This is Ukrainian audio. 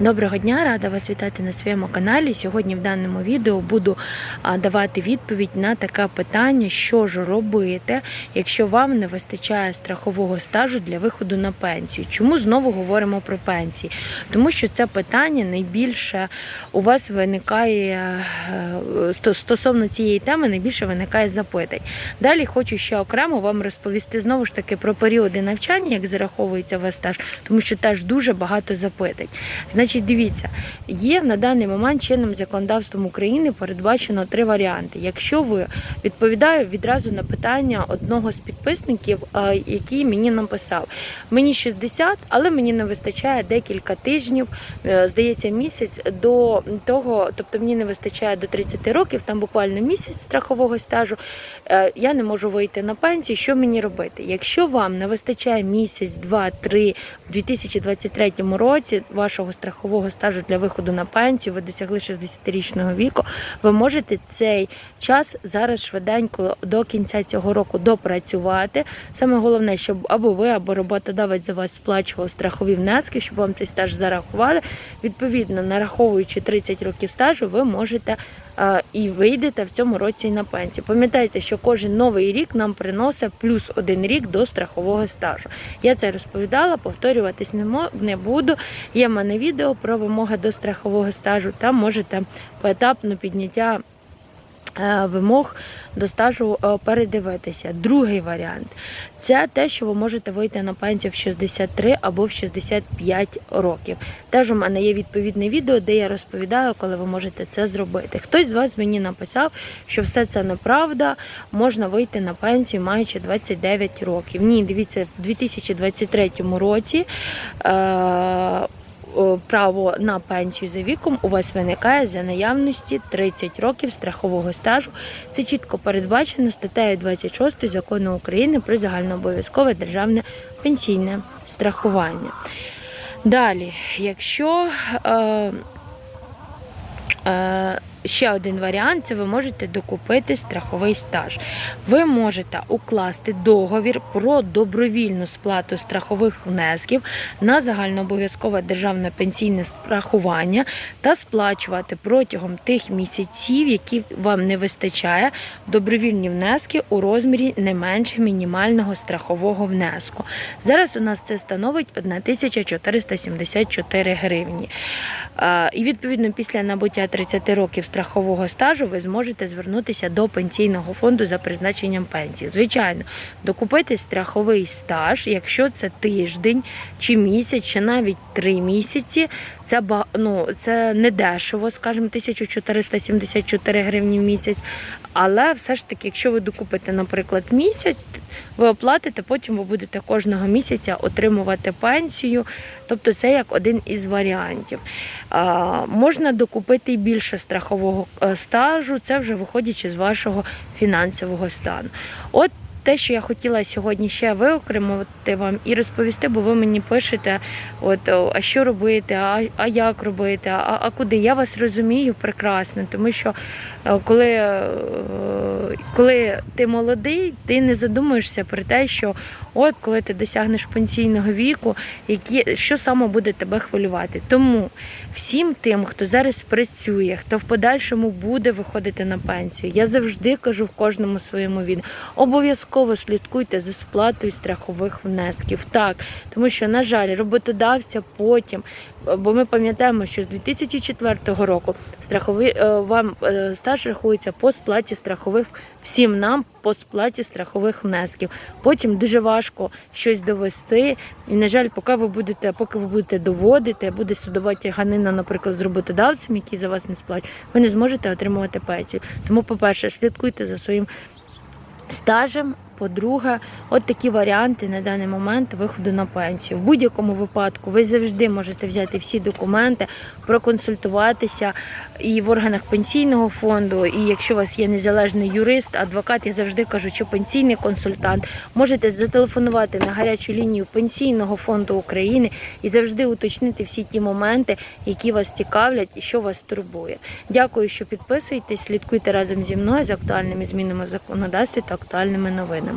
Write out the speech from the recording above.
Доброго дня, рада вас вітати на своєму каналі. Сьогодні в даному відео буду давати відповідь на таке питання, що ж робити, якщо вам не вистачає страхового стажу для виходу на пенсію. Чому знову говоримо про пенсії? Тому що це питання найбільше у вас виникає е, стосовно цієї теми, найбільше виникає запитань. Далі хочу ще окремо вам розповісти знову ж таки про періоди навчання, як зараховується ваш стаж, тому що теж дуже багато запитань. Значить, дивіться, є на даний момент чинним законодавством України передбачено три варіанти. Якщо ви відповідаю відразу на питання одного з підписників, який мені написав, мені 60, але мені не вистачає декілька тижнів, е, здається, місяць до того, тобто мені не вистачає до 30 років, там буквально місяць страхового стажу. е, Я не можу вийти на пенсію. Що мені робити? Якщо вам не вистачає місяць, два, три в 2023 році вашого страхового стажу для виходу на пенсію, ви досягли 60-річного віку, ви можете цей час зараз швиденько до кінця цього року допрацювати. Саме головне, щоб або ви, або роботодавець за вас сплачував страхові внески, щоб вам цей стаж зарахували. Відповідно, нараховуючи 30 років стажу, ви можете і вийдете в цьому році на пенсію. Пам'ятайте, що кожен новий рік нам приносить плюс один рік до страхового стажу. Я це розповідала, повторюватись не мов не буду. Є в мене відео про вимоги до страхового стажу. Там можете поетапно підняття. Е, Вимог до стажу е, передивитися. Другий варіант це те, що ви можете вийти на пенсію в 63 або в 65 років. Теж у мене є відповідне відео, де я розповідаю, коли ви можете це зробити. Хтось з вас мені написав, що все це неправда, можна вийти на пенсію, маючи 29 років. Ні, дивіться, в 2023 році. Е- право на пенсію за віком у вас виникає за наявності 30 років страхового стажу. Це чітко передбачено статтею 26 закону України про загальнообов'язкове державне пенсійне страхування. Далі, якщо е, е, ще один варіант, це ви можете докупити страховий стаж. Ви можете укласти договір про добровільну сплату страхових внесків на загальнообов'язкове державне пенсійне страхування та сплачувати протягом тих місяців, які вам не вистачає, добровільні внески у розмірі не менше мінімального страхового внеску. Зараз у нас це становить 1474 гривні. І відповідно після набуття 30 років страхового стажу ви зможете звернутися до пенсійного фонду за призначенням пенсії. Звичайно, докупити страховий стаж, якщо це тиждень чи місяць, чи навіть три місяці. Це ну, це не дешево, скажімо, 1474 гривні в місяць. Але все ж таки, якщо ви докупите, наприклад, місяць, ви оплатите, потім ви будете кожного місяця отримувати пенсію. Тобто це як один із варіантів. Можна докупити і більше страхового е, стажу, це вже виходячи з вашого фінансового стану. От те, що я хотіла сьогодні ще виокремити вам і розповісти, бо ви мені пишете, от а що робити, а, а як робити, а, а куди. Я вас розумію прекрасно, тому що е, коли, е, коли ти молодий, ти не задумуєшся про те, що от коли ти досягнеш пенсійного віку, які, що саме буде тебе хвилювати. Тому всім тим, хто зараз працює, хто в подальшому буде виходити на пенсію, я завжди кажу в кожному своєму відео, обов'язково слідкуйте за сплатою страхових внесків. Так, тому що, на жаль, роботодавця потім, бо ми пам'ятаємо, що з 2004 року страховий е, вам е, стаж рахується по сплаті страхових всім нам по сплаті страхових внесків. Потім дуже важко щось довести. І, на жаль, поки ви будете, поки ви будете доводити, буде судова тяганина, наприклад, з роботодавцем, який за вас не сплачує, ви не зможете отримувати пенсію. Тому, по-перше, слідкуйте за своїм стажем. По-друге, от такі варіанти на даний момент виходу на пенсію. В будь-якому випадку ви завжди можете взяти всі документи, проконсультуватися і в органах пенсійного фонду. І якщо у вас є незалежний юрист, адвокат, я завжди кажу, що пенсійний консультант, можете зателефонувати на гарячу лінію Пенсійного фонду України і завжди уточнити всі ті моменти, які вас цікавлять і що вас турбує. Дякую, що підписуєтесь, слідкуйте разом зі мною з актуальними змінами в законодавстві та актуальними новинами.